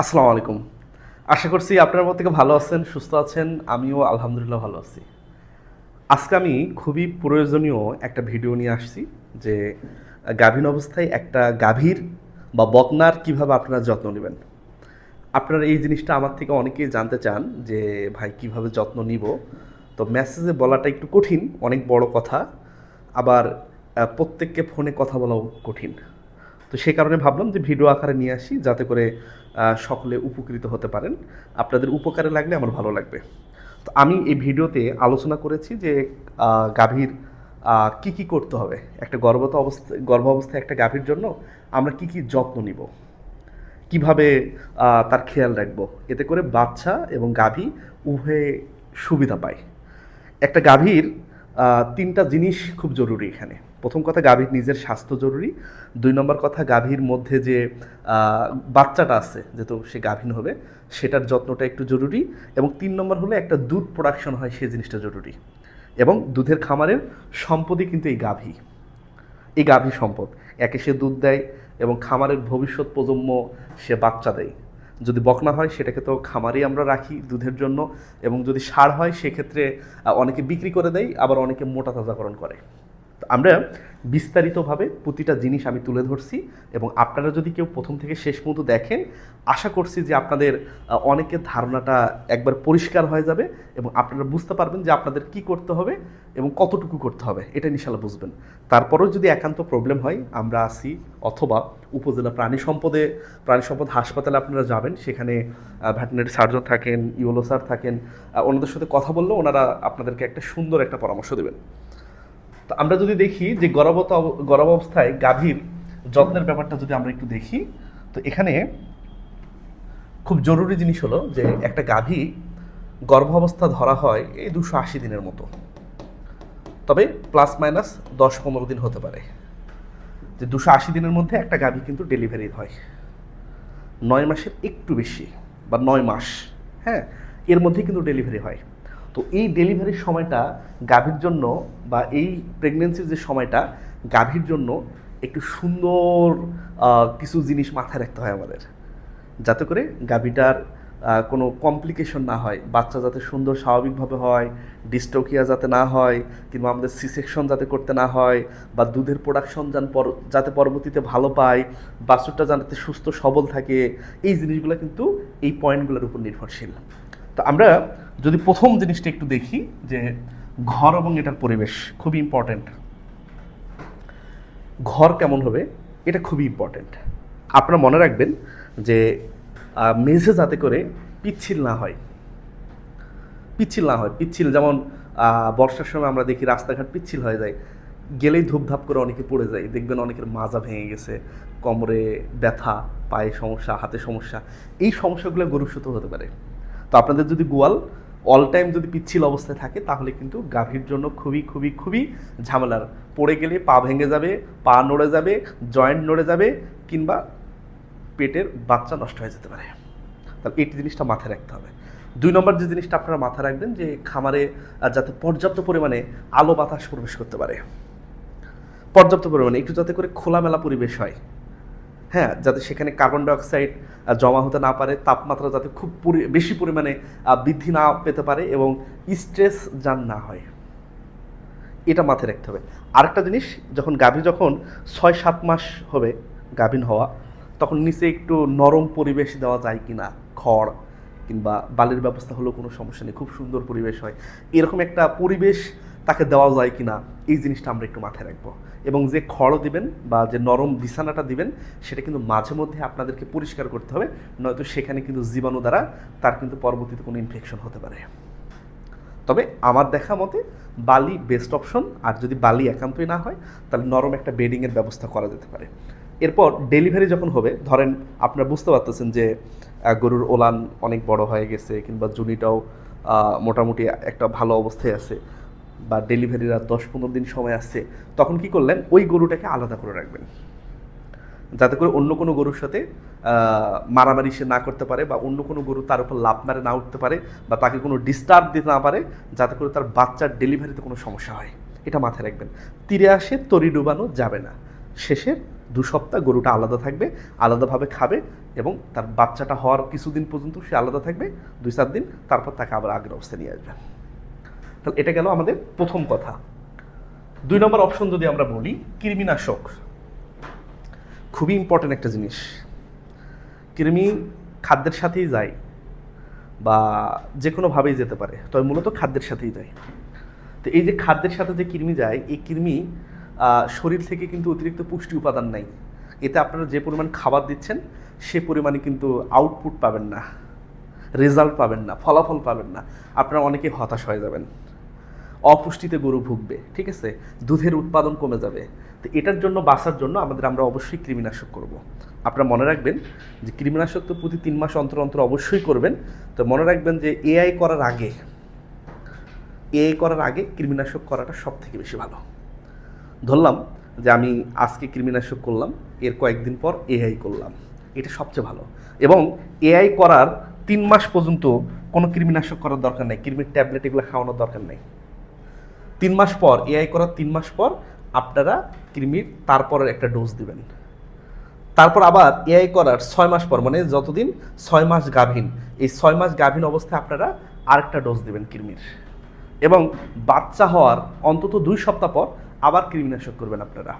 আসসালামু আলাইকুম। আশা করছি আপনার মধ্যে থেকে ভালো আছেন, সুস্থ আছেন, আমিও আলহামদুলিল্লাহ ভালো আছি। আজকে আমি খুবই প্রয়োজনীয় একটা ভিডিও নিয়ে আসছি যে গাভীন অবস্থায় একটা গাভীর বা বকনার কীভাবে আপনারা যত্ন নেবেন। আপনারা এই জিনিসটা আমার থেকে অনেকেই জানতে চান যে, ভাই, কীভাবে যত্ন নিব? তো মেসেজে বলাটা একটু কঠিন, অনেক বড় কথা। আবার প্রত্যেককে ফোনে কথা বলাও কঠিন। তো সেই কারণে ভাবলাম যে ভিডিও আকারে নিয়ে আসি, যাতে করে সকলে উপকৃত হতে পারেন। আপনাদের উপকারে লাগলে আমার ভালো লাগবে। তো আমি এই ভিডিওতে আলোচনা করেছি যে গাভীর কি কি করতে হবে। একটা গর্ভত অবস্থা গর্ভ অবস্থায় একটা গাভীর জন্য আমরা কি কি যত্ন নিব? কীভাবে তার খেয়াল রাখব? এতে করে বাচ্চা এবং গাভী উভয়ে সুবিধা পায়। একটা গাভীর তিনটা জিনিস খুব জরুরি এখানে। প্রথম কথা, গাভীর নিজের স্বাস্থ্য জরুরি। দুই নম্বর কথা, গাভীর মধ্যে যে বাচ্চাটা আছে, যেহেতু সে গাভীন হবে, সেটার যত্নটা একটু জরুরি। এবং তিন নম্বর হলো, একটা দুধ প্রোডাকশন হয় সেই জিনিসটা জরুরি। এবং দুধের খামারের সম্পদই কিন্তু এই গাভী। এই গাভী সম্পদ। একে সে দুধ দেয় এবং খামারের ভবিষ্যৎ প্রজন্ম সে বাচ্চা দেয়। যদি বকনা হয়, সেটাকে তো খামারেই আমরা রাখি দুধের জন্য। এবং যদি সার হয়, সেক্ষেত্রে অনেকে বিক্রি করে দেয়, আবার অনেকে মোটা তাজাকরণ করে। আমরা বিস্তারিতভাবে প্রতিটা জিনিস আমি তুলে ধরছি এবং আপনারা যদি কেউ প্রথম থেকে শেষ পর্যন্ত দেখেন, আশা করছি যে আপনাদের অনেকের ধারণাটা একবার পরিষ্কার হয়ে যাবে এবং আপনারা বুঝতে পারবেন যে আপনাদের কি করতে হবে এবং কতটুকু করতে হবে, এটা ইনশাল্লাহ বুঝবেন। তারপরেও যদি একান্ত প্রবলেম হয়, আমরা আসি অথবা উপজেলা প্রাণী সম্পদে, প্রাণী সম্পদ হাসপাতালে আপনারা যাবেন, সেখানে ভেটেনারি সার্জন থাকেন, ইউলো স্যার থাকেন ওনাদের সাথে কথা বললে ওনারা আপনাদেরকে একটা সুন্দর একটা পরামর্শ দেবেন। তো আমরা যদি দেখি যে গর্ভবত গর্ভাবস্থায় গাভীর যত্নের ব্যাপারটা যদি আমরা একটু দেখি, তো এখানে খুব জরুরি জিনিস হলো যে একটা গাভী গর্ভাবস্থা ধরা হয় এই দুশো আশি দিনের মতো। তবে প্লাস মাইনাস দশ পনেরো দিন হতে পারে। যে দুশো আশি দিনের মধ্যে একটা গাভী কিন্তু ডেলিভারি হয়। নয় মাসের একটু বেশি বা নয় মাস হ্যাঁ এর মধ্যে কিন্তু ডেলিভারি হয়। তো এই ডেলিভারির সময়টা গাভীর জন্য বা এই প্রেগনেন্সির যে সময়টা গাভীর জন্য একটু সুন্দর কিছু জিনিস মাথায় রাখতে হয় আমাদের। যাতে করে গাভীটার কোনো কমপ্লিকেশন না হয়, বাচ্চা যাতে সুন্দর স্বাভাবিকভাবে হয় ডিস্টোকিয়া যাতে না হয়, কিংবা আমাদের সিসেকশন যাতে করতে না হয়, বা দুধের প্রোডাকশন যান পর- যাতে পরবর্তীতে ভালো পায়, বাছুরটা যাতে সুস্থ সবল থাকে, এই জিনিসগুলো কিন্তু এই পয়েন্টগুলোর উপর নির্ভরশীল। তো আমরা যদি প্রথম জিনিসটা একটু দেখি যে ঘর এবং এটার পরিবেশ খুবই ইম্পর্ট্যান্ট ঘর কেমন হবে এটা খুবই ইম্পর্ট্যান্ট আপনারা মনে রাখবেন যে মেঝে যাতে করে পিচ্ছিল না হয়। পিচ্ছিল না হয়, পিচ্ছিল যেমন বর্ষার সময় আমরা দেখি রাস্তাঘাট পিচ্ছিল হয়ে যায়, গেলেই ধূপধাপ করে অনেকে পড়ে যায়, দেখবেন অনেকের মাজা ভেঙে গেছে, কোমরে ব্যথা, পায়ে সমস্যা, হাতে সমস্যা, এই সমস্যাগুলো গরুর হতে পারে। তো আপনাদের যদি গোয়াল অল টাইম যদি পিচ্ছিল অবস্থায় থাকে, তাহলে কিন্তু গাভীর জন্য খুবই খুবই খুবই ঝামেলার। পড়ে গেলে পা ভেঙে যাবে, পা নড়ে যাবে জয়েন্ট নড়ে যাবে, কিংবা পেটের বাচ্চা নষ্ট হয়ে যেতে পারে। তাহলে এই জিনিসটা মাথায় রাখতে হবে। দুই নম্বর যে জিনিসটা আপনারা মাথায় রাখবেন, যে খামারে যাতে পর্যাপ্ত পরিমাণে আলো বাতাস প্রবেশ করতে পারে। পর্যাপ্ত পরিমাণে, একটু যাতে করে খোলামেলা পরিবেশ হয়। হ্যাঁ যাতে সেখানে কার্বন ডাইঅক্সাইড জমা হতে না পারে, তাপমাত্রা যাতে খুব বেশি পরিমাণে বৃদ্ধি না পেতে পারে এবং স্ট্রেস যান না হয়। এটা মাথায় রাখতে হবে। আরেকটা জিনিস, যখন গাভী যখন ছয় সাত মাস হবে গাভীন হওয়া, তখন নিচে একটু নরম পরিবেশ দেওয়া যায় কি না খড় কিংবা বালির ব্যবস্থা হলেও কোনো সমস্যা নেই, খুব সুন্দর পরিবেশ হয়। এরকম একটা পরিবেশ তাকে দেওয়া যায় কি না এই জিনিসটা আমরা একটু মাথায় রাখব। এবং যে খড় দিবেন বা যে নরম বিছানাটা দিবেন, সেটা কিন্তু মাঝে মধ্যে আপনাদেরকে পরিষ্কার করতে হবে, নয়তো সেখানে কিন্তু জীবাণু দ্বারা তার কিন্তু পরবর্তীতে কোনো ইনফেকশন হতে পারে। তবে আমার দেখা মতে বালি বেস্ট অপশন আর যদি বালি একান্তই না হয়, তাহলে নরম একটা বেডিংয়ের ব্যবস্থা করা যেতে পারে। এরপর ডেলিভারি যখন হবে, ধরেন আপনারা বুঝতে পারতেছেন যে গরুর ওলান অনেক বড় হয়ে গেছে, কিংবা জুনিটাও মোটামুটি একটা ভালো অবস্থায় আছে। বা ডেলিভারির আর দশ পনেরো দিন সময় আসছে তখন কি করলেন? ওই গরুটাকে আলাদা করে রাখবেন। যাতে করে অন্য কোনো গরুর সাথে মারামারি সে না করতে পারে বা অন্য কোনো গরু তার উপর লাভ মারে না উঠতে পারে বা তাকে কোনো ডিস্টার্ব দিতে না পারে, যাতে করে তার বাচ্চার ডেলিভারিতে কোনো সমস্যা হয়। এটা মাথায় রাখবেন। তীরে আসে, তরি ডুবানো যাবে না। শেষের দু সপ্তাহ গরুটা আলাদা থাকবে, আলাদাভাবে খাবে এবং তার বাচ্চাটা হওয়ার কিছুদিন পর্যন্ত সে আলাদা থাকবে। দুই চার দিন, তারপর তাকে আবার আগের অবস্থায় নিয়ে আসবে। তাহলে এটা গেল আমাদের প্রথম কথা। দুই নম্বর অপশন যদি আমরা বলি, কৃমিনাশক। খুবই ইম্পর্টেন্ট একটা জিনিস। কৃমি খাদ্যের সাথেই যায় বা যে কোনোভাবেই যেতে পারে, তবে মূলত খাদ্যের সাথেই যায়। তো এই যে খাদ্যের সাথে যে কৃমি যায়, এই কৃমি শরীর থেকে কিন্তু অতিরিক্ত পুষ্টি উপাদান নাই এতে আপনারা যে পরিমাণ খাবার দিচ্ছেন, সে পরিমাণে কিন্তু আউটপুট পাবেন না রেজাল্ট পাবেন না, ফলাফল পাবেন না। আপনারা অনেকে হতাশ হয়ে যাবেন। অপুষ্টিতে গরু ভুগবে, ঠিক আছে? দুধের উৎপাদন কমে যাবে। তো এটার জন্য, বাঁচার জন্য আমাদের আমরা অবশ্যই কৃমিনাশক করব। আপনারা মনে রাখবেন যে কৃমিনাশক তো প্রতি তিন মাস অন্তর অন্তর অবশ্যই করবেন। তো মনে রাখবেন যে এআই করার আগে এআই করার আগে কৃমিনাশক করাটা সব থেকে বেশি ভালো। ধরলাম যে আমি আজকে কৃমিনাশক করলাম, এর কয়েকদিন পর এআই করলাম। এটা সবচেয়ে ভালো। এবং এআই করার তিন মাস পর্যন্ত কোনো কৃমিনাশক করার দরকার নেই। কৃমির ট্যাবলেট এগুলো খাওয়ানোর দরকার নেই। তিন মাস পর এআই করার তিন মাস পর আপনারা কৃমির তারপরের একটা ডোজ দিবেন। তারপর আবার এআই করার ছয় মাস পর মানে যতদিন ছয় মাস গাভীন, এই ছয় মাস গাভীন অবস্থায় আপনারা আরেকটা ডোজ দিবেন কৃমির। এবং বাচ্চা হওয়ার অন্তত দুই সপ্তাহ পর আবার কৃমিনাশক করবেন আপনারা।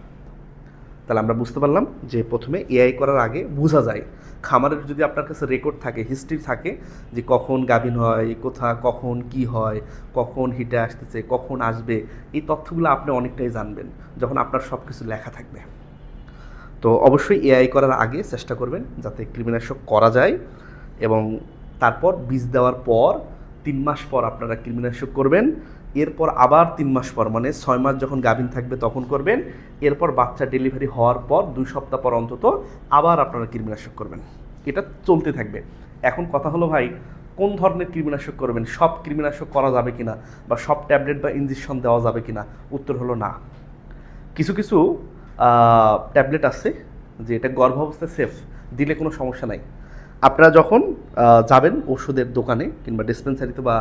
তাহলে আমরা বুঝতে পারলাম যে প্রথমে এআই করার আগে বোঝা যায়। খামারের যদি আপনার কাছে রেকর্ড থাকে হিস্ট্রি থাকে যে কখন গাভিন হয়, কোথা, কখন কি হয়, কখন হিটে আসতেছে, কখন আসবে, এই তথ্যগুলো আপনি অনেকটাই জানবেন যখন আপনার সব কিছু লেখা থাকবে। তো অবশ্যই এআই করার আগে চেষ্টা করবেন যাতে কৃমিনাশক করা যায় এবং তারপর বীজ দেওয়ার পর তিন মাস পর আপনারা কৃমিনাশক করবেন। এরপর আবার তিন মাস পর মানে ছয় মাস যখন গাভিন থাকবে তখন করবেন। এরপর বাচ্চা ডেলিভারি হওয়ার পর দুই সপ্তাহ পর অন্তত আবার আপনারা কৃমিনাশক করবেন। এটা চলতে থাকবে। এখন কথা হলো ভাই, কোন ধরনের কৃমিনাশক করবেন? সব কৃমিনাশক করা যাবে কিনা? বা সব ট্যাবলেট বা ইঞ্জেকশন দেওয়া যাবে কিনা? উত্তর হলো না। কিছু কিছু ট্যাবলেট আছে যে এটা গর্ভাবস্থায় সেফ দিলে কোনো সমস্যা নাই। আপনারা যখন যাবেন ওষুধের দোকানে কিংবা ডিসপেন্সারিতে বা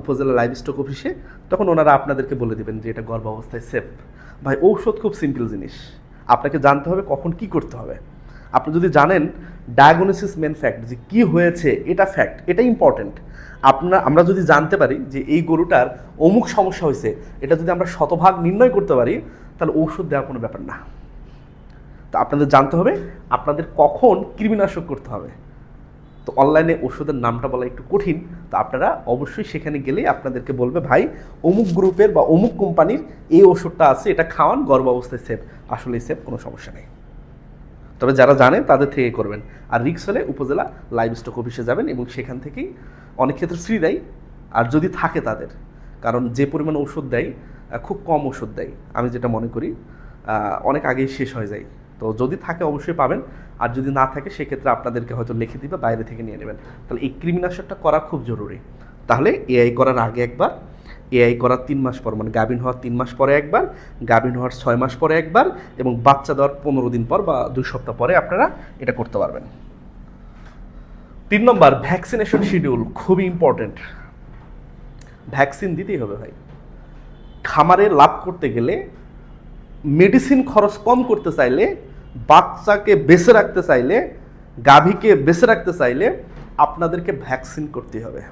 উপজেলা লাইভ স্টক অফিসে তখন ওনারা আপনাদেরকে বলে দেবেন যে এটা গর্ভাবস্থায় সেফ ভাই, ঔষধ খুব সিম্পল জিনিস। আপনাকে জানতে হবে কখন কি করতে হবে। আপনি যদি জানেন ডায়াগনোসিস মেন ফ্যাক্ট যে কি হয়েছে, এটা ফ্যাক্ট এটা ইম্পর্ট্যান্ট আপনার আমরা যদি জানতে পারি যে এই গরুটার অমুক সমস্যা হয়েছে, এটা যদি আমরা শতভাগ নির্ণয় করতে পারি, তাহলে ঔষধ দেওয়ার কোনো ব্যাপার না। তো আপনাদের জানতে হবে, আপনাদের কখন কৃমিনাশক করতে হবে। তো অনলাইনে ওষুধের নামটা বলা একটু কঠিন, তো আপনারা অবশ্যই সেখানে গেলেই আপনাদেরকে বলবে, ভাই, অমুক গ্রুপের বা অমুক কোম্পানির এই ওষুধটা আছে, এটা খাওয়ান, গর্ভ অবস্থায় সেফ। আসলে সেফ কোনো সমস্যা নেই। তবে যারা জানেন, তাদের থেকে করবেন। আর রিক্স হলে উপজেলা লাইভ স্টক অফিসে যাবেন এবং সেখান থেকেই অনেক ক্ষেত্রে ফ্রি দেয়, আর যদি থাকে তাদের। কারণ যে পরিমাণ ওষুধ দেয় খুব কম ওষুধ দেয়। আমি যেটা মনে করি অনেক আগেই শেষ হয়ে যায়। তো যদি থাকে অবশ্যই পাবেন। আর যদি না থাকে, সেক্ষেত্রে আপনাদেরকে হয়তো লিখে দিবে, বাইরে থেকে নিয়ে নেবেন। তাহলে এই কৃমিনাশকটা করা খুব জরুরি। তাহলে এআই করার আগে একবার, এআই করার তিন মাস পর মানে গাভিন হওয়ার তিন মাস পরে একবার, গাভিন হওয়ার ছয় মাস পরে একবার, এবং বাচ্চা দেওয়ার পনেরো দিন পর বা দুই সপ্তাহ পরে আপনারা এটা করতে পারবেন। তিন নম্বর ভ্যাকসিনেশন শিডিউল খুবই ইম্পর্টেন্ট ভ্যাকসিন দিতেই হবে ভাই। খামারে লাভ করতে গেলে মেডিসিন খরচ কম করতে চাইলে বাচ্চাকে বেঁচে রাখতে চাইলে, গাভীকে বেঁচে রাখতে চাইলে আপনাদেরকে ভ্যাকসিন করতে হবে।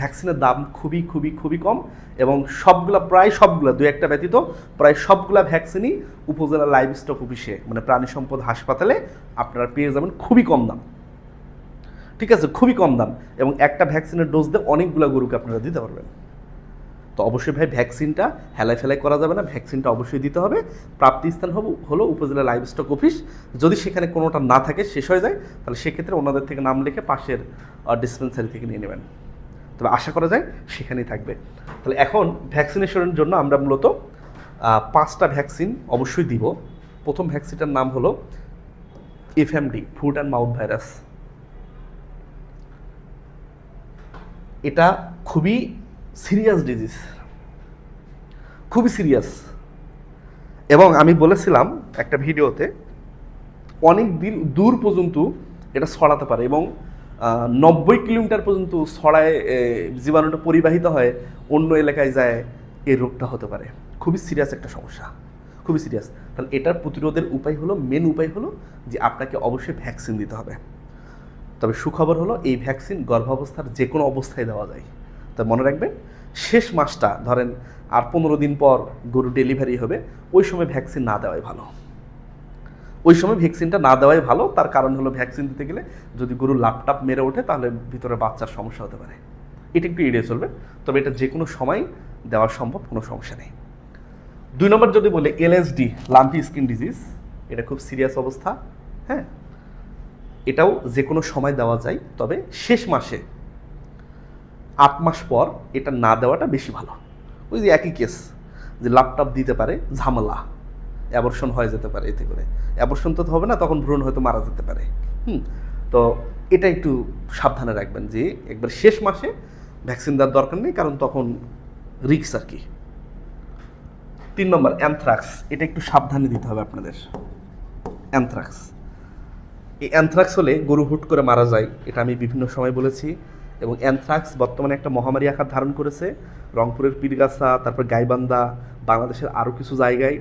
ভ্যাকসিনের দাম খুবই খুবই খুবই কম এবং সবগুলা, প্রায় সবগুলা দু একটা ব্যতীত প্রায় সবগুলা ভ্যাকসিনই উপজেলা লাইভ স্টক অফিসে মানে প্রাণী সম্পদ হাসপাতালে আপনারা পেয়ে যাবেন খুবই কম দাম। ঠিক আছে? খুবই কম দাম এবং একটা ভ্যাকসিনের ডোজ দিয়ে অনেকগুলো গরুকে আপনারা দিতে পারবেন। তো অবশ্যই ভাই ভ্যাকসিনটা হেলাই ফেলাই করা যাবে না, ভ্যাকসিনটা অবশ্যই দিতে হবে। প্রাপ্তিস্থান হব, হলো উপজেলা লাইভ স্টক অফিস। যদি সেখানে কোনোটা না থাকে, শেষ হয়ে যায়, তাহলে সেক্ষেত্রে ওনাদের থেকে নাম লিখে পাশের ডিসপেন্সারি থেকে নিয়ে নেবেন। তবে আশা করা যায় সেখানেই থাকবে। তাহলে এখন ভ্যাকসিনেশনের জন্য আমরা মূলত পাঁচটা ভ্যাকসিন অবশ্যই দিব। প্রথম ভ্যাকসিনটার নাম হলো FMD foot and mouth virus এটা খুবই সিরিয়াস ডিজিজ। খুবই সিরিয়াস। এবং আমি বলেছিলাম একটা ভিডিওতে, অনেক দিন দূর পর্যন্ত এটা ছড়াতে পারে এবং নব্বই কিলোমিটার পর্যন্ত ছড়ায় জীবাণুটা পরিবাহিত হয় অন্য এলাকায় যায় এই রোগটা হতে পারে। খুবই সিরিয়াস একটা সমস্যা। খুবই সিরিয়াস। তাহলে এটার প্রতিরোধের উপায় হলো মেন উপায় হলো যে আপনাকে অবশ্যই ভ্যাকসিন দিতে হবে। তবে সুখবর হলো, এই ভ্যাকসিন গর্ভাবস্থার যে কোনো অবস্থায় দেওয়া যায়। তা মনে রাখবেন, শেষ মাসটা ধরেন আর পনেরো দিন পর গরু ডেলিভারি হবে, ওই সময় ভ্যাকসিন না দেওয়াই ভালো। ওই সময় ভ্যাকসিনটা না দেওয়াই ভালো, তার কারণ হলো ভ্যাকসিন দিতে গেলে যদি গরু লাপটাপ মেরে ওঠে, তাহলে ভিতরে বাচ্চার সমস্যা হতে পারে। এটা একটু এড়িয়ে চলবে তবে এটা যে কোনো সময় দেওয়া সম্ভব, কোনো সমস্যা নেই। দুই নম্বর যদি বলে এলএসডি লাম্পি স্কিন ডিজিজ এটা খুব সিরিয়াস অবস্থা হ্যাঁ? এটাও যে কোনো সময় দেওয়া যায়, তবে শেষ মাসে আট মাস পর এটা না দেওয়াটা বেশি ভালো। ওই যে একই কেস যে ল্যাপটপ দিতে পারে, ঝামেলা অ্যাবর্শন হয়ে যেতে পারে এতে করে। অ্যাবর্শন তো হবে না, তখন ভ্রূণ হয়তো মারা যেতে পারে। হুম, তো এটা একটু সাবধানে রাখবেন যে একবার শেষ মাসে ভ্যাকসিন দেওয়ার দরকার নেই, কারণ তখন রিক্স আর কি। তিন নম্বর অ্যানথ্রাক্স এটা একটু সাবধানে দিতে হবে আপনাদের। অ্যানথ্রাক্স এই অ্যানথ্রাক্স হলে গরু হুট করে মারা যায়, এটা আমি বিভিন্ন সময় বলেছি। এবং অ্যানথ্রাক্স বর্তমানে একটা মহামারী আকার ধারণ করেছে। রংপুরের পীরগাছা, তারপর গাইবান্ধা, বাংলাদেশের আরও কিছু জায়গায়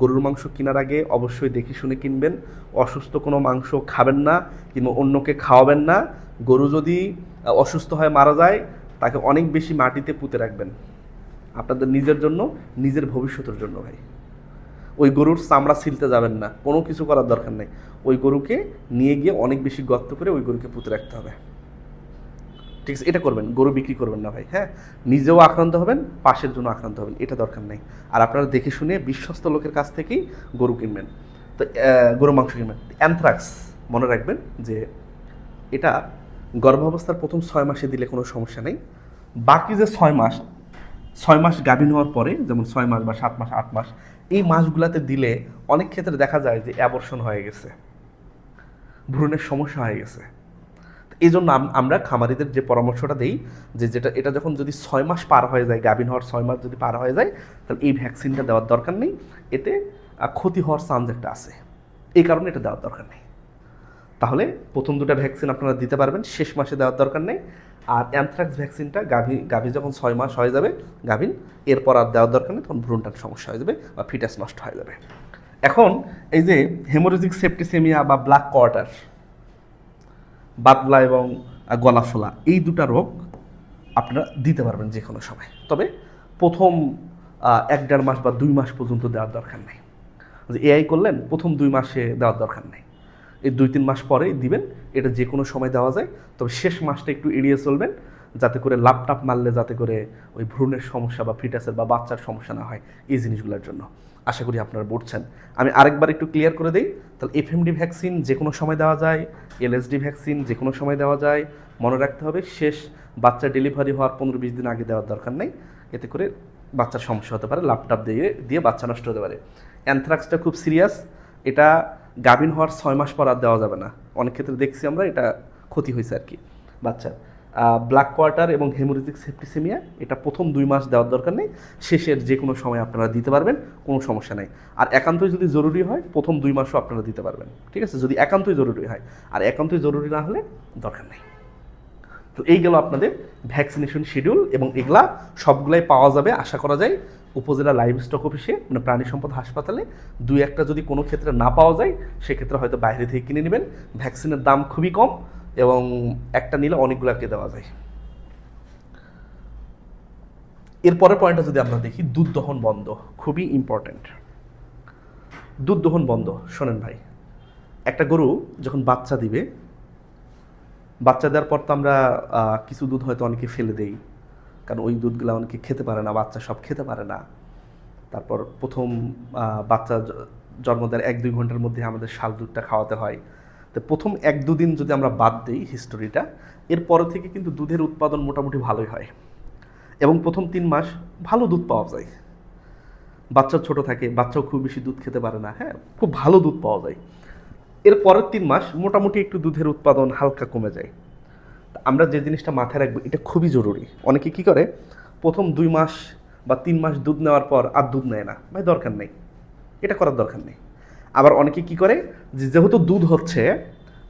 গরুর মাংস কেনার আগে অবশ্যই দেখে শুনে কিনবেন। অসুস্থ কোনো মাংস খাবেন না কিংবা অন্যকে খাওয়াবেন না। গরু যদি অসুস্থ হয়ে মারা যায়, তাকে অনেক বেশি মাটিতে পুঁতে রাখবেন। আপনাদের নিজের জন্য, নিজের ভবিষ্যতের জন্য ভাই। ওই গরুর চামড়া ছিলতে যাবেন না, কোনো কিছু করার দরকার নেই। ওই গরুকে নিয়ে গিয়ে অনেক বেশি গর্ত করে ওই গরুকে পুঁতে রাখতে হবে। ঠিক আছে, এটা করবেন, গরু বিক্রি করবেন না ভাই হ্যাঁ? নিজেও আক্রান্ত হবেন, পাশের জন্য আক্রান্ত হবেন, এটা দরকার নেই। আর আপনারা দেখে শুনে বিশ্বস্ত লোকের কাছ থেকেই গরু কিনবেন। তো গরু মাংস কিনবেন। অ্যানথ্রাক্স, মনে রাখবেন যে এটা গর্ভাবস্থার প্রথম ছয় মাসে দিলে কোনো সমস্যা নেই। বাকি যে ছয় মাস ছয় মাস গাভিন হওয়ার পরে, যেমন ছয় মাস বা সাত মাস, আট মাস, এই মাসগুলাতে দিলে অনেক ক্ষেত্রে দেখা যায় যে অ্যাবর্শন হয়ে গেছে। ভ্রূণের সমস্যা হয়ে গেছে। এই জন্য আমরা খামারিদের যে পরামর্শটা দেই, যে যেটা, এটা যখন যদি ছয় মাস পার হয়ে যায়, গাভিন হওয়ার ছয় মাস যদি পার হয়ে যায়, তাহলে এই ভ্যাকসিনটা দেওয়ার দরকার নেই। এতে ক্ষতি হওয়ার চান্স একটা আছে। এই কারণে এটা দেওয়ার দরকার নেই। তাহলে প্রথম দুটো ভ্যাকসিন আপনারা দিতে পারবেন, শেষ মাসে দেওয়ার দরকার নেই। আর অ্যানথ্রাক্স ভ্যাকসিনটা গাভী গাভী যখন ছয় মাস হয়ে যাবে, গাভীন, এরপর আর দেওয়ার দরকার নেই, তখন ভ্রূণটার সমস্যা হয়ে যাবে বা ফিটাস নষ্ট হয়ে যাবে। এখন এই যে হেমোরেজিক সেপ্টিসেমিয়া বা ব্ল্যাক কোয়ার্টার বাতলা এবং গলা ফোলা এই দুটা রোগ আপনারা দিতে পারবেন যে কোনো সময়। তবে প্রথম এক দেড় মাস বা দুই মাস পর্যন্ত দেওয়ার দরকার নেই। যে এআই করলেন, প্রথম দুই মাসে দেওয়ার দরকার নেই। এই দুই তিন মাস পরে দিবেন, এটা যে কোনো সময় দেওয়া যায়। তবে শেষ মাসটা একটু এড়িয়ে চলবেন, যাতে করে লাপটাপ মারলে যাতে করে ওই ভ্রূণের সমস্যা বা ফিটাসের বা বাচ্চার সমস্যা না হয়, এই জিনিসগুলোর জন্য। আশা করি আপনারা বুঝছেন। আমি আরেকবার একটু ক্লিয়ার করে দিই, তাহলে এফএমডি ভ্যাকসিন যে কোনো সময় দেওয়া যায় এলএসডি ভ্যাকসিন যে কোনো সময় দেওয়া যায়, মনে রাখতে হবে শেষ বাচ্চা ডেলিভারি হওয়ার পনেরো বিশ দিন আগে দেওয়ার দরকার নেই। এতে করে বাচ্চার সমস্যা হতে পারে ল্যাপটপ দিয়ে দিয়ে বাচ্চা নষ্ট হতে পারে। অ্যানথ্রাক্সটা খুব সিরিয়াস এটা গাভিন হওয়ার ছয় মাস পর আর দেওয়া যাবে না। অনেক ক্ষেত্রে দেখছি আমরা এটা ক্ষতি হয়েছে আর কি বাচ্চার। ব্ল্যাক কোয়ার্টার এবং হেমোরিজিক সেপ্টিসেমিয়া এটা প্রথম দুই মাস দেওয়ার দরকার নেই। শেষের যে কোনো সময় আপনারা দিতে পারবেন, কোনো সমস্যা নেই। আর একান্তই যদি জরুরি হয়, প্রথম দুই মাসও আপনারা দিতে পারবেন। ঠিক আছে? যদি একান্তই জরুরি হয়। আর একান্তই জরুরি না হলে দরকার নেই। তো এই গেল আপনাদের ভ্যাকসিনেশন শিডিউল এবং এগুলা সবগুলাই পাওয়া যাবে, আশা করা যায়, উপজেলা লাইভ স্টক অফিসে মানে প্রাণী সম্পদ হাসপাতালে। দুই একটা যদি কোনো ক্ষেত্রে না পাওয়া যায়, সেক্ষেত্রে হয়তো বাইরে থেকে কিনে নেবেন। ভ্যাকসিনের দাম খুবই কম। এবং একটা নিলে অনেকগুলোকে দেওয়া যায়। এরপরের পয়েন্টটা যদি আমরা দেখি দুধ দহন বন্ধ, খুবই ইম্পর্ট্যান্ট দুধ দহন বন্ধ, শোনেন ভাই। একটা গরু যখন বাচ্চা দিবে, বাচ্চা দেওয়ার পর তো আমরা কিছু দুধ হয়তো অনেকে ফেলে দেই, কারণ ওই দুধগুলো অনেকে খেতে পারে না, বাচ্চা সব খেতে পারে না। তারপর প্রথম বাচ্চা জন্ম দেওয়ার এক দুই ঘণ্টার মধ্যে আমাদের শাল দুধটা খাওয়াতে হয়। তো প্রথম এক দুদিন যদি আমরা বাদ দিই হিস্টোরিটা এরপরে থেকে কিন্তু দুধের উৎপাদন মোটামুটি ভালোই হয়। এবং প্রথম তিন মাস ভালো দুধ পাওয়া যায়। বাচ্চা ছোট থাকে, বাচ্চাও খুব বেশি দুধ খেতে পারে না হ্যাঁ খুব ভালো দুধ পাওয়া যায়। এর পরের তিন মাস মোটামুটি একটু দুধের উৎপাদন হালকা কমে যায়। আমরা যে জিনিসটা মাথায় রাখব, এটা খুবই জরুরি। অনেকে কি করে, প্রথম দুই মাস বা তিন মাস দুধ নেওয়ার পর আর দুধ নেয় না। ভাই, দরকার নেই। এটা করার দরকার নেই। আবার অনেকে কি করে? যেহেতু দুধ হচ্ছে,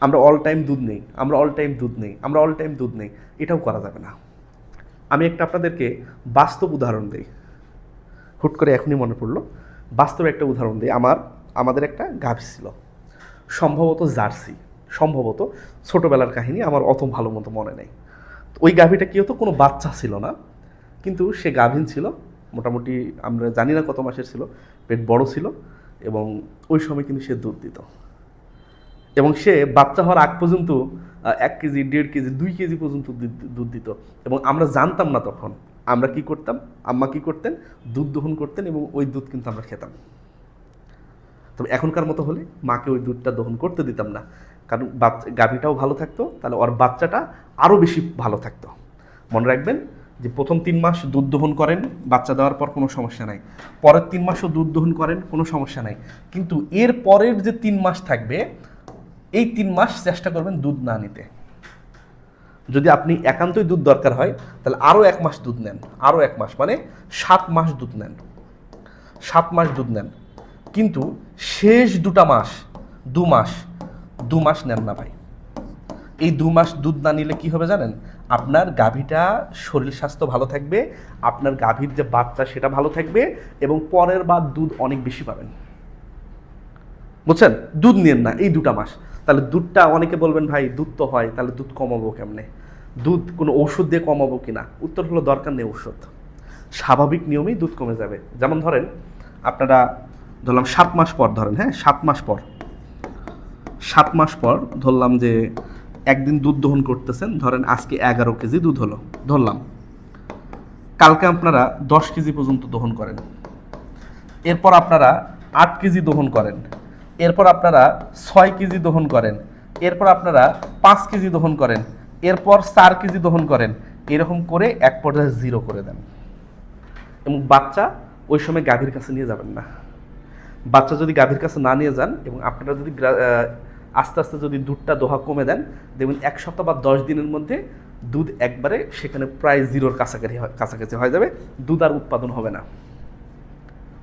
আমরা অল টাইম দুধ নেই, আমরা অল টাইম দুধ নেই, আমরা অল টাইম দুধ নেই, এটাও করা যাবে না। আমি একটা আপনাদেরকে বাস্তব উদাহরণ দিই। হুট করে এখনই মনে পড়ল। বাস্তব একটা উদাহরণ দিই, আমার, আমাদের একটা গাভী ছিল। সম্ভবত জার্সি, সম্ভবত ছোটোবেলার কাহিনী আমার অত ভালো মতো মনে নেই। ওই গাভীটা কী হতো? কোনো বাচ্চা ছিল না, কিন্তু সে গাভীন ছিল, মোটামুটি আমরা জানি না কত মাসের ছিল, পেট বড় ছিল। এবং ওই সময় কিন্তু সে দুধ দিত। এবং সে বাচ্চা হওয়ার আগ পর্যন্ত এক কেজি, দেড় কেজি, দুই কেজি পর্যন্ত দুধ- দিত। এবং আমরা জানতাম না তখন আমরা কি করতাম, আম্মা কি করতেন, দুধ দহন করতেন এবং ওই দুধ কিন্তু আমরা খেতাম। তবে এখনকার মতো হলে মাকে ওই দুধটা দহন করতে দিতাম না। কারণ বাচ্চা গাভীটাও ভালো থাকতো, তাহলে ওর বাচ্চাটা আরও বেশি ভালো থাকতো। মনে রাখবেন যে প্রথম তিন মাস দুধ দহন করেন, বাচ্চা দেওয়ার পর কোনো সমস্যা নাই। পরের তিন মাসও দুধ দহন করেন, কোনো সমস্যা নাই। কিন্তু এর পরের যে তিন মাস থাকবে, এই তিন মাস চেষ্টা করবেন দুধ না নিতে। যদি আপনি একান্তই দুধ দরকার হয়, তাহলে আরও এক মাস দুধ নেন, আরও এক মাস মানে সাত মাস দুধ নেন। সাত মাস দুধ নেন। কিন্তু শেষ দুটা মাস, দু মাস দু মাস নেন না ভাই। এই দু মাস দুধ না নিলে কি হবে জানেন? আপনার গাভীটা শরীর স্বাস্থ্য ভালো থাকবে, আপনার গাভীর যে বাচ্চা সেটা ভালো থাকবে এবং পরের বার দুধ অনেক বেশি পাবেন। বুঝছেন? দুধ নেন না, এই দুটা মাস। তাহলে দুধটা অনেকে বলবেন, ভাই, দুধ তো হয়, তাহলে দুধ কমাবো কেমনে? দুধ কোনো ওষুধ দিয়ে কমাবো কি না উত্তর হলো, দরকার নেই ওষুধ। স্বাভাবিক নিয়মেই দুধ কমে যাবে। যেমন ধরেন, আপনারা ধরলাম সাত মাস পর ধরেন হ্যাঁ সাত মাস পর, সাত মাস পর ধরলাম যে একদিন দুধ দহন করতেছেন, ধরেন আজকে এগারো কেজি দুধ হলো, ধরলাম। কালকে আপনারা দশ কেজি পর্যন্ত দহন করেন। এরপর আপনারা আট কেজি দহন করেন। এরপর আপনারা ছয় কেজি দহন করেন। এরপর আপনারা পাঁচ কেজি দহন করেন। এরপর চার কেজি দহন করেন। এরকম করে এক পর্যায়ে জিরো করে দেন। এবং বাচ্চা ওই সময় গাভীর কাছে নিয়ে যাবেন না। বাচ্চা যদি গাভীর কাছে না নিয়ে যান এবং আপনারা যদি আস্তে আস্তে যদি দুধটা দোহা কমে দেন, দেখবেন এক সপ্তাহ বা দশ দিনের মধ্যে দুধ একবারে সেখানে প্রায় জিরোর কাছাকাছি কাছাকাছি হয়ে যাবে। দুধ আর উৎপাদন হবে না।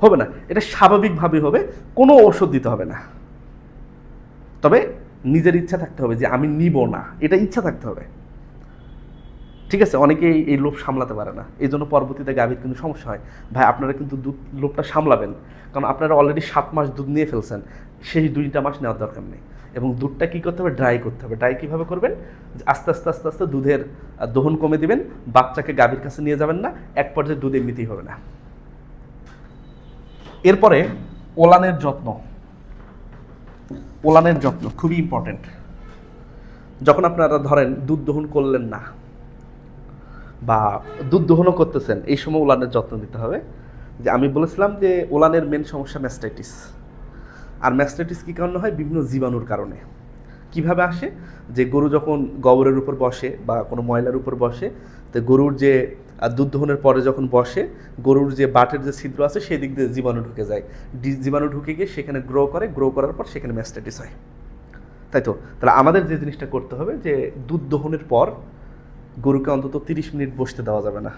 হবে না। এটা স্বাভাবিকভাবে হবে। কোনো ওষুধ দিতে হবে না। তবে নিজের ইচ্ছা থাকতে হবে যে আমি নিব না। এটা ইচ্ছা থাকতে হবে। ঠিক আছে? অনেকেই এই লোভ সামলাতে পারে না। এই জন্য পরবর্তীতে গাভীর কিন্তু সমস্যা হয়। ভাই, আপনারা কিন্তু দুধ লোভটা সামলাবেন। কারণ আপনারা অলরেডি সাত মাস দুধ নিয়ে ফেলছেন। সেই দুইটা মাস নেওয়ার দরকার নেই। এবং দুধটা কী করতে হবে? ড্রাই করতে হবে। ড্রাই কীভাবে করবেন? আস্তে আস্তে আস্তে আস্তে দুধের দহন কমে দিবেন। বাচ্চাকে গাভীর কাছে নিয়ে যাবেন না। এক পর্যায়ে দুধ এমনিতেই হবে না। এরপরে ওলানের যত্ন। ওলানের যত্ন খুবই ইম্পর্টেন্ট যখন আপনারা ধরেন দুধ দহন করলেন না বা দুধ দহনও করতেছেন, এই সময় ওলানের যত্ন নিতে হবে। যে আমি বলেছিলাম যে ওলানের মেন সমস্যা ম্যাস্টাইটিস আর ম্যাস্টাইটিস কী কারণে হয়? বিভিন্ন জীবাণুর কারণে। কীভাবে আসে? যে গরু যখন গোবরের উপর বসে বা কোনো ময়লার উপর বসে, তো গরুর যে দুধ দহনের পরে যখন বসে, গরুর যে বাটের যে ছিদ্র আছে, সেই দিক দিয়ে জীবাণু ঢুকে যায়। জীবাণু ঢুকে গিয়ে সেখানে গ্রো করে গ্রো করার পর সেখানে ম্যাস্টাইটিস হয়। তাই তো? তাহলে আমাদের যে জিনিসটা করতে হবে, যে দুধ দহনের পর গরুকে অন্তত তিরিশ মিনিট বসতে দেওয়া যাবে না।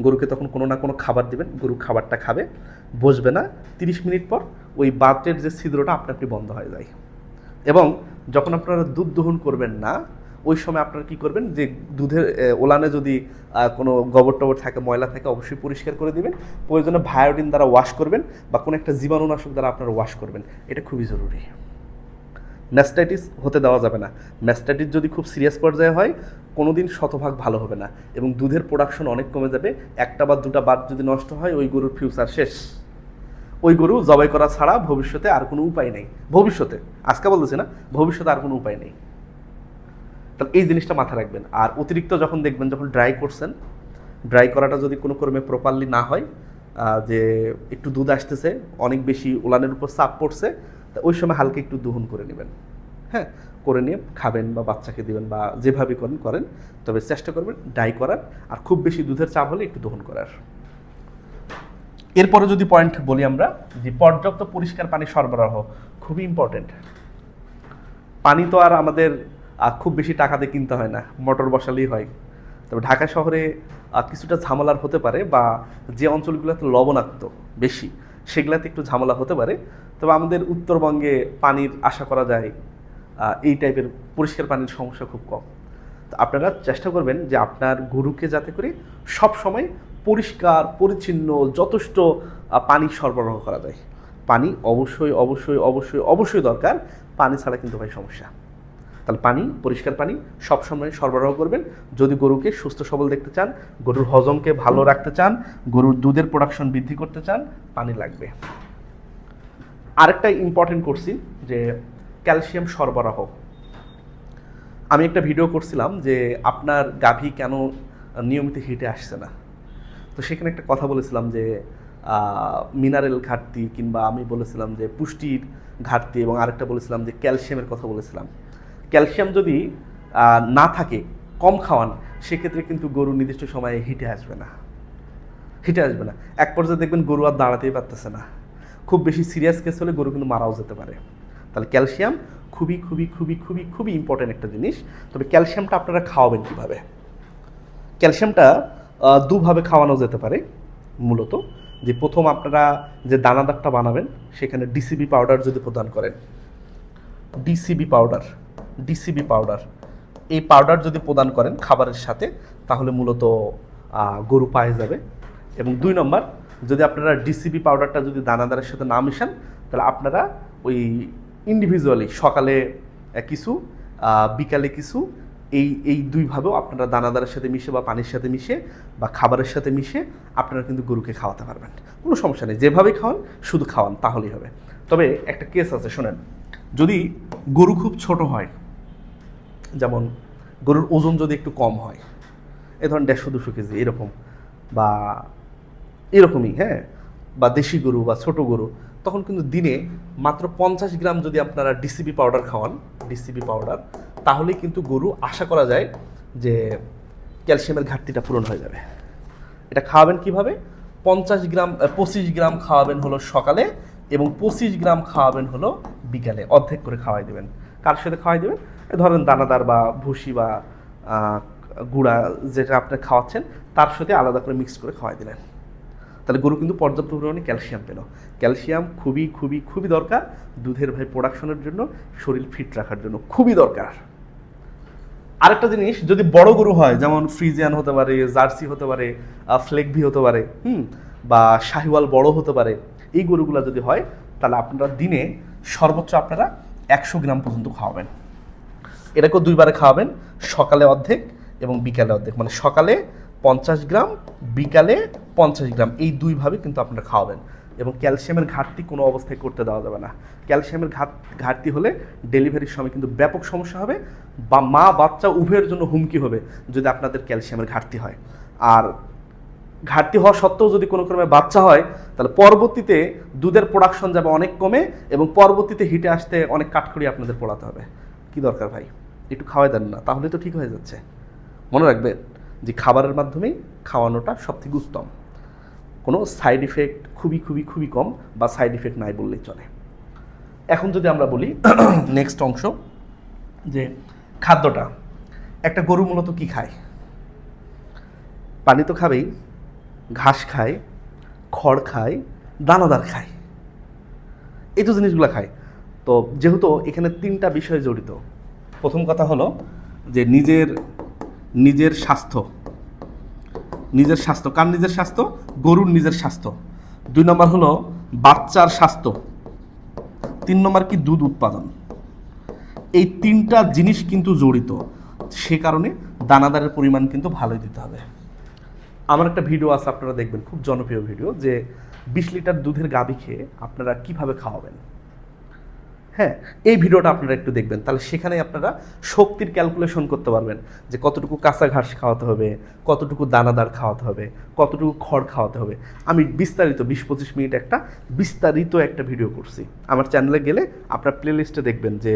গরুকে তখন কোনো না কোনো খাবার দিবেন, গরু খাবারটা খাবে, বসবে না। তিরিশ মিনিট পর ওই বাতের যে ছিদ্রটা আপনা আপনি বন্ধ হয়ে যায়। এবং যখন আপনারা দুধ দহন করবেন না, ওই সময় আপনারা কি করবেন যে দুধের ওলানে যদি কোনো গোবর টবর থাকে, ময়লা থাকে, অবশ্যই পরিষ্কার করে দিবেন। প্রয়োজনে ভায়োডিন দ্বারা ওয়াশ করবেন বা কোনো একটা জীবাণুনাশক দ্বারা আপনারা ওয়াশ করবেন। এটা খুবই জরুরি। ম্যাস্টাইটিস হতে দেওয়া যাবে না। ম্যাস্টাইটিস যদি খুব সিরিয়াস পর্যায়ে হয়, কোনোদিন শতভাগ ভালো হবে না। এবং দুধের প্রোডাকশন অনেক কমে যাবে। একটা বা দুটা বাদ যদি নষ্ট হয়, ওই গরুর ফিউচার শেষ। ওই গরু জবাই করা ছাড়া ভবিষ্যতে আর কোনো উপায় নেই। ভবিষ্যতে, আজকে বলতেছি না, ভবিষ্যতে আর কোনো উপায় নেই। তাহলে এই জিনিসটা মাথায় রাখবেন। আর অতিরিক্ত যখন দেখবেন, যখন ড্রাই করছেন ড্রাই করাটা যদি কোনো ক্রমে প্রপারলি না হয় যে একটু দুধ আসতেছে, অনেক বেশি উলানের উপর চাপ পড়ছে, তা ওই সময় হালকা একটু দুহন করে নেবেন। হ্যাঁ করে নিয়ে খাবেন বা বাচ্চাকে দিবেন বা যেভাবে করেন করেন। তবে চেষ্টা করবেন ডাই করার, আর খুব বেশি দুধের চাপ হলে একটু দহন করার। এরপরে যদি পয়েন্ট বলি আমরা, যে পর্যাপ্ত পরিষ্কার পানি সরবরাহ খুবই ইম্পর্টেন্ট পানি তো আর আমাদের খুব বেশি টাকাতে কিনতে হয় না মোটর বসালেই হয়। তবে ঢাকা শহরে কিছুটা ঝামেলার হতে পারে বা যে অঞ্চলগুলোতে লবণাক্ত বেশি, সেগুলাতে একটু ঝামেলা হতে পারে। তবে আমাদের উত্তরবঙ্গে পানির আশা করা যায় এই টাইপের পরিষ্কার পানির সমস্যা খুব কম। তো আপনারা চেষ্টা করবেন যে আপনার গরুকে যাতে করে সব সময় পরিষ্কার, পরিচ্ছন্ন, যথেষ্ট পানি সরবরাহ করা যায়। পানি অবশ্যই অবশ্যই অবশ্যই অবশ্যই দরকার। পানি ছাড়া কিন্তু ভাই সমস্যা। তাহলে পানি, পরিষ্কার পানি সবসময় সরবরাহ করবেন। যদি গরুকে সুস্থ সবল দেখতে চান, গরুর হজমকে ভালো রাখতে চান, গরুর দুধের প্রোডাকশন বৃদ্ধি করতে চান, পানি লাগবে। আরেকটা ইম্পর্টেন্ট করছি যে ক্যালসিয়াম সরবরাহ। আমি একটা ভিডিও করছিলাম যে আপনার গাভী কেন নিয়মিত হিটে আসছে না? তো সেখানে একটা কথা বলেছিলাম যে মিনারেল ঘাটতি কিংবা আমি বলেছিলাম যে পুষ্টির ঘাটতি এবং আরেকটা বলেছিলাম যে ক্যালসিয়ামের কথা বলেছিলাম। ক্যালসিয়াম যদি না থাকে, কম খাওয়ান, সেক্ষেত্রে কিন্তু গরু নির্দিষ্ট সময়ে হিটে আসবে না। হিটে আসবে না। এক পর্যায়ে দেখবেন গরু আর দাঁড়াতেই পারতেছে না। খুব বেশি সিরিয়াস কেস হলে গরু কিন্তু মারাও যেতে পারে। তাহলে ক্যালসিয়াম খুবই খুবই খুবই খুবই খুবই ইম্পর্ট্যান্ট একটা জিনিস। তবে ক্যালসিয়ামটা আপনারা খাওয়াবেন কীভাবে? ক্যালসিয়ামটা দুভাবে খাওয়ানো যেতে পারে, মূলত। যে প্রথম আপনারা যে দানাদারটা বানাবেন, সেখানে ডিসিবি পাউডার যদি প্রদান করেন। ডিসিবি পাউডার ডিসিবি পাউডার এই পাউডার যদি প্রদান করেন খাবারের সাথে, তাহলে মূলত গরু পায়ে যাবে। এবং দুই নম্বর, যদি আপনারা ডিসিবি পাউডারটা যদি দানাদারের সাথে না মিশান, তাহলে আপনারা ওই ইন্ডিভিজুয়ালি সকালে কিছু বিকালে কিছু এই এই দুইভাবেও আপনারা দানাদারের সাথে মিশে বা পানির সাথে মিশে বা খাবারের সাথে মিশে আপনারা কিন্তু গরুকে খাওয়াতে পারবেন। কোনো সমস্যা নেই যেভাবে খাওয়ান, শুধু খাওয়ান, তাহলেই হবে। তবে একটা কেস আছে, শোনেন। যদি গরু খুব ছোট হয়, যেমন গরুর ওজন যদি একটু কম হয়, এ ধরেন দেড়শো, দুশো কেজি, এরকম, বা এরকমই হ্যাঁ বা দেশি গরু বা ছোট গরু, তখন কিন্তু দিনে মাত্র পঞ্চাশ গ্রাম যদি আপনারা ডিসিবি পাউডার খাওয়ান ডিসিবি পাউডার তাহলেই কিন্তু গরু আশা করা যায় যে ক্যালসিয়ামের ঘাটতিটা পূরণ হয়ে যাবে। এটা খাওয়াবেন কীভাবে? পঞ্চাশ গ্রাম পঁচিশ গ্রাম খাওয়াবেন হলো সকালে এবং পঁচিশ গ্রাম খাওয়াবেন হলো বিকালে। অর্ধেক করে খাওয়াই দেবেন। কার সাথে খাওয়াই দেবেন? ধরেন দানাদার বা ভুসি বা গুঁড়া যেটা আপনি খাওয়াচ্ছেন, তার সাথে আলাদা করে মিক্স করে খাওয়াই দিলেন। তাহলে গরু কিন্তু পর্যাপ্ত পরিমাণে ক্যালসিয়াম পেল। ক্যালসিয়াম খুবই খুবই খুবই দরকার। দুধের ভাই প্রোডাকশনের জন্য, শরীর ফিট রাখার জন্য খুবই দরকার। আরেকটা জিনিস, যদি বড় গরু হয়, যেমন ফ্রিজিয়ান হতে পারে, জার্সি হতে পারে ফ্লেকভি হতে পারে, হুম, বা শাহিওয়াল বড় হতে পারে, এই গরুগুলো যদি হয়, তাহলে আপনারা দিনে সর্বোচ্চ আপনারা একশো গ্রাম পর্যন্ত খাওয়াবেন। এটাকেও দুইবারে খাওয়াবেন, সকালে অর্ধেক এবং বিকালে অর্ধেক। মানে সকালে পঞ্চাশ গ্রাম, বিকালে পঞ্চাশ গ্রাম, এই দুইভাবে কিন্তু আপনারা খাওয়াবেন। এবং ক্যালসিয়ামের ঘাটতি কোনো অবস্থায় করতে দেওয়া যাবে না। ক্যালসিয়ামের ঘাট, ঘাটতি হলে ডেলিভারির সময় কিন্তু ব্যাপক সমস্যা হবে বা মা, বাচ্চা উভয়ের জন্য হুমকি হবে যদি আপনাদের ক্যালসিয়ামের ঘাটতি হয়। আর ঘাটতি হওয়া সত্ত্বেও যদি কোনো ক্রমে বাচ্চা হয়, তাহলে পরবর্তীতে দুধের প্রোডাকশন যাবে অনেক কমে এবং পরবর্তীতে হিটে আসতে অনেক কাঠখড়ি আপনাদের পড়াতে হবে। কি দরকার ভাই? একটু খাওয়াই দেন না তাহলে তো ঠিক হয়ে যাচ্ছে। মনে রাখবেন যে খাবারের মাধ্যমেই খাওয়ানোটা সবথেকে উত্তম। কোনো সাইড ইফেক্ট খুবই খুবই খুবই কম বা সাইড ইফেক্ট নাই বললেই চলে। এখন যদি আমরা বলি নেক্সট অংশ, যে খাদ্যটা, একটা গরু মূলত কি খায়? পানি তো খাবেই, ঘাস খায়, খড় খায়, দানাদার খায়। এই তো জিনিসগুলো খায়। তো যেহেতু এখানে তিনটা বিষয় জড়িত, প্রথম কথা হলো যে নিজের নিজের স্বাস্থ্য নিজের স্বাস্থ্য। কার নিজের স্বাস্থ্য? গরুর নিজের স্বাস্থ্য। দুই নম্বর হলো বাচ্চার স্বাস্থ্য। তিন নম্বর কি? দুধ উৎপাদন। এই তিনটা জিনিস কিন্তু জড়িত। সে কারণে দানাদারের পরিমাণ কিন্তু ভালোই দিতে হবে। আমার একটা ভিডিও আছে, আপনারা দেখবেন, খুব জনপ্রিয় ভিডিও, যে বিশ লিটার দুধের গাভী খেয়ে আপনারা কীভাবে খাওয়াবেন। হ্যাঁ এই ভিডিওটা আপনারা একটু দেখবেন। তাহলে সেখানে আপনারা শক্তির ক্যালকুলেশন করতে পারবেন যে কতটুকু কাঁচা ঘাস খাওয়াতে হবে, কতটুকু দানাদার খাওয়াতে হবে, কতটুকু খড় খাওয়াতে হবে। আমি বিস্তারিত বিশ পঁচিশ মিনিট একটা বিস্তারিত একটা ভিডিও করছি। আমার চ্যানেলে গেলে আপনার প্লে লিস্টে দেখবেন যে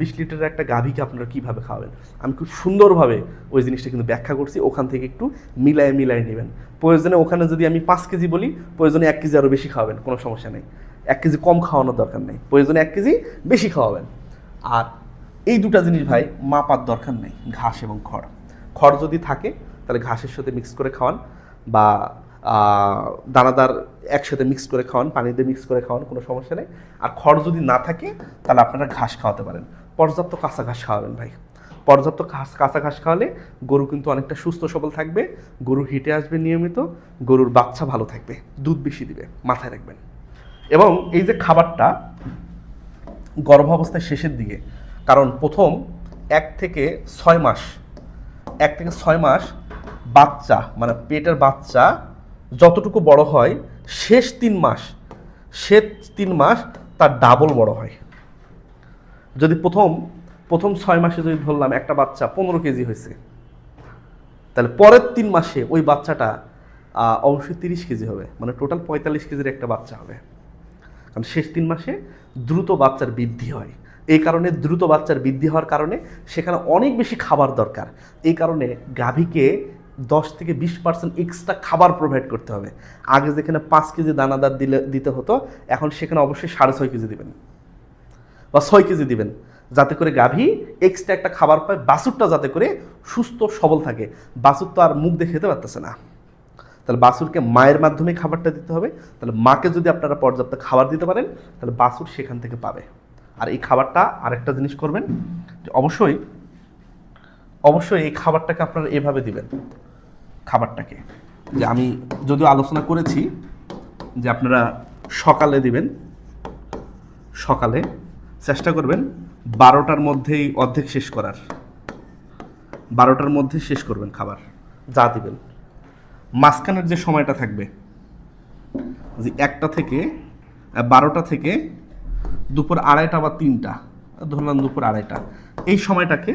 বিশ লিটারের একটা গাভীকে আপনারা কীভাবে খাওয়াবেন। আমি খুব সুন্দরভাবে ওই জিনিসটা কিন্তু ব্যাখ্যা করছি, ওখান থেকে একটু মিলায় মিলায় নেবেন। প্রয়োজনে ওখানে যদি আমি পাঁচ কেজি বলি, প্রয়োজনে এক কেজি আরও বেশি খাওয়াবেন, কোনো সমস্যা নেই। এক কেজি কম খাওয়ানোর দরকার নেই। প্রয়োজনে এক কেজি বেশি খাওয়াবেন। আর এই দুটা জিনিস ভাই মাপার দরকার নেই, ঘাস এবং খড়। খড় যদি থাকে, তাহলে ঘাসের সাথে মিক্স করে খাওয়ান বা দানাদার একসাথে মিক্স করে খাওয়ান পানিতে মিক্স করে খাওয়ান, কোনো সমস্যা নেই। আর খড় যদি না থাকে, তাহলে আপনারা ঘাস খাওয়াতে পারেন। পর্যাপ্ত কাঁচা ঘাস খাওয়াবেন ভাই। পর্যাপ্ত ঘাস, কাঁচা ঘাস খাওয়ালে গরু কিন্তু অনেকটা সুস্থ সবল থাকবে, গরু হিটে আসবে নিয়মিত, গরুর বাচ্চা ভালো থাকবে, দুধ বেশি দিবে, মাথায় রাখবেন। এবং এই যে খাবারটা গর্ভাবস্থায় শেষের দিকে, কারণ প্রথম এক থেকে ছয় মাস, এক থেকে ছয় মাস বাচ্চা মানে পেটের বাচ্চা যতটুকু বড় হয়, শেষ তিন মাস, শেষ তিন মাস তার ডাবল বড় হয়। যদি প্রথম প্রথম ছয় মাসে যদি ধরলাম একটা বাচ্চা পনেরো কেজি হয়েছে, তাহলে পরের তিন মাসে ওই বাচ্চাটা অবশ্যই তিরিশ কেজি হবে মানে টোটাল পঁয়তাল্লিশ কেজির একটা বাচ্চা হবে। কারণ শেষ তিন মাসে দ্রুত বাচ্চার বৃদ্ধি হয়। এই কারণে দ্রুত বাচ্চার বৃদ্ধি হওয়ার কারণে সেখানে অনেক বেশি খাবার দরকার। এই কারণে গাভীকে দশ থেকে বিশ পার্সেন্ট এক্সট্রা খাবার প্রোভাইড করতে হবে। আগে যেখানে পাঁচ কেজি দানাদার দিলে, দিতে হতো, এখন সেখানে অবশ্যই সাড়ে ছয় কেজি দিবেন। বা ছয় কেজি দিবেন, যাতে করে গাভী এক্সট্রা একটা খাবার পায়, বাছুরটা যাতে করে সুস্থ সবল থাকে। বাছুর তো আর মুখ দেখে খেতে পারতেছে না। তাহলে বাছুরকে মায়ের মাধ্যমে খাবারটা দিতে হবে। তাহলে মাকে যদি আপনারা পর্যাপ্ত খাবার দিতে পারেন, তাহলে বাছুর সেখান থেকে পাবে। আর এই খাবারটা আরেকটা জিনিস করবেন, যে অবশ্যই অবশ্যই এই খাবারটাকে আপনারা এভাবে দিবেন, খাবারটাকে। যে আমি যদিও আলোচনা করেছি যে আপনারা সকালে দিবেন, সকালে চেষ্টা করবেন বারোটার মধ্যেই অর্ধেক শেষ করার। বারোটার মধ্যে শেষ করবেন খাবার, যা দিবেন। মাঝখানের যে সময়টা থাকবে, যে একটা থেকে বারোটা থেকে দুপুর আড়াইটা বা তিনটা, ধরলাম দুপুর আড়াইটা, এই সময়টাকে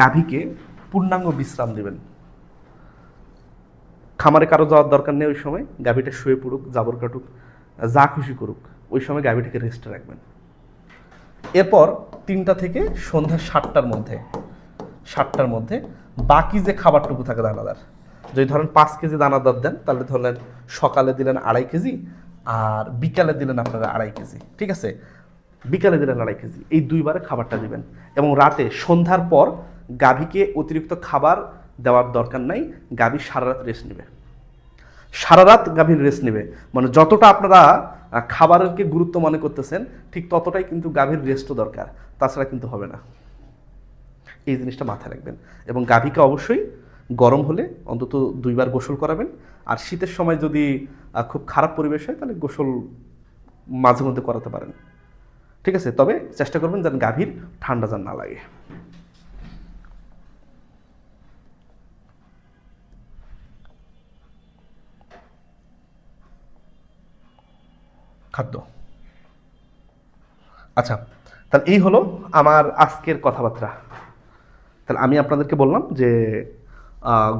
গাভীকে পূর্ণাঙ্গ বিশ্রাম দেবেন। খামারে কারও যাওয়ার দরকার নেই ওই সময়, গাভীটা শুয়ে পড়ুক, জাবর কাটুক, যা খুশি করুক, ওই সময় গাভীটাকে রেস্টে রাখবেন। এরপর তিনটা থেকে সন্ধ্যা সাতটার মধ্যে সাতটার মধ্যে বাকি যে খাবারটুকু থাকে দানাদার যদি ধরেন পাঁচ কেজি দানাদার দেন তাহলে ধরলেন সকালে দিলেন আড়াই কেজি আর বিকালে দিলেন আপনারা আড়াই কেজি ঠিক আছে? বিকালে দিলেন আড়াই কেজি এই দুইবারে খাবারটা দিবেন। এবং রাতে সন্ধ্যার পর গাভীকে অতিরিক্ত খাবার দেওয়ার দরকার নাই গাভী সারা রাত রেস্ট নেবে। সারা রাত গাভীর রেস্ট নেবে। মানে যতটা আপনারা আহ, খাবারেরকে গুরুত্ব মনে করতেছেন ঠিক ততটাই কিন্তু গাভীর রেস্টও দরকার। তাছাড়া কিন্তু হবে না। এই জিনিসটা মাথায় রাখবেন। এবং গাভীকে অবশ্যই গরম হলে অন্তত দুইবার গোসল করাবেন। আর শীতের সময় যদি খুব খারাপ পরিবেশ হয়, তাহলে গোসল মাঝে মধ্যে করাতে পারেন। ঠিক আছে? তবে চেষ্টা করবেন যেন গাভীর ঠান্ডা যেন না লাগে। খাদ্য। আচ্ছা তাহলে এই হলো আমার আজকের কথাবার্তা। তাহলে আমি আপনাদেরকে বললাম যে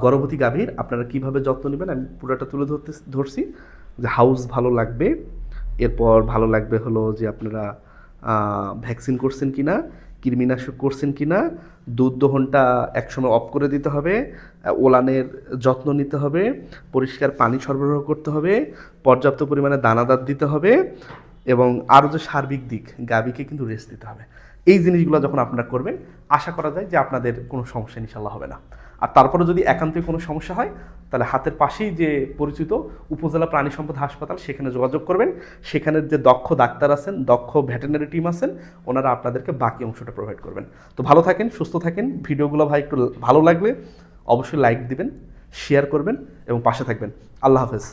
গর্ভবতী গাভীর আপনারা কীভাবে যত্ন নেবেন? আমি পুরোটা তুলে ধরতে ধরছি যে হাউস ভালো লাগবে। এরপর ভালো লাগবে হলো যে আপনারা ভ্যাকসিন করছেন কি না কৃমিনাশক করছেন কি না দুধ দহনটা একসময় অফ করে দিতে হবে ওলানের যত্ন নিতে হবে, পরিষ্কার পানি সরবরাহ করতে হবে, পর্যাপ্ত পরিমাণে দানাদার দিতে হবে এবং আরও যে সার্বিক দিক, গাভীকে কিন্তু রেস্ট দিতে হবে। এই জিনিসগুলো যখন আপনারা করবেন, আশা করা যায় যে আপনাদের কোনো সমস্যা ইনশাল্লাহ হবে না। আর তারপরে যদি একান্তই কোনো সমস্যা হয়, তাহলে হাতের পাশেই যে পরিচিত উপজেলা প্রাণী সম্পদ হাসপাতাল, সেখানে যোগাযোগ করবেন। সেখানের যে দক্ষ ডাক্তার আছেন, দক্ষ ভেটেনারি টিম আছেন, ওনারা আপনাদেরকে বাকি অংশটা প্রোভাইড করবেন। তো ভালো থাকেন, সুস্থ থাকেন। ভিডিওগুলো ভাই একটু ভালো লাগলে অবশ্যই লাইক দিবেন শেয়ার করবেন এবং পাশে থাকবেন। আল্লাহ হাফেজ।